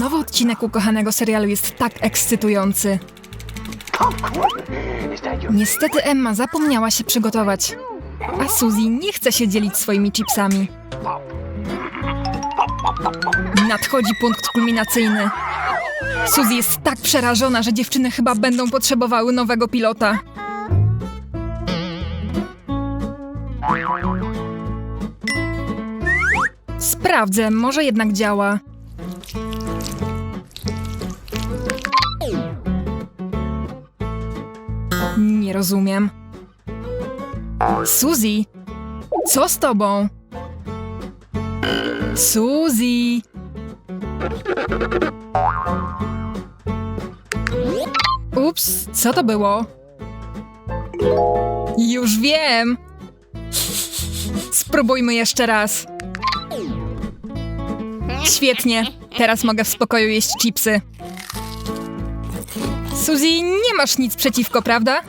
Nowy odcinek ukochanego serialu jest tak ekscytujący. Niestety Emma zapomniała się przygotować, a Suzy nie chce się dzielić swoimi chipsami. Nadchodzi punkt kulminacyjny. Suzy jest tak przerażona, że dziewczyny chyba będą potrzebowały nowego pilota. Sprawdzę, może jednak działa. Nie rozumiem. Suzy, co z tobą? Suzy! Ups, co to było? Już wiem! Spróbujmy jeszcze raz. Świetnie, teraz mogę w spokoju jeść chipsy. Suzy, nie masz nic przeciwko, prawda?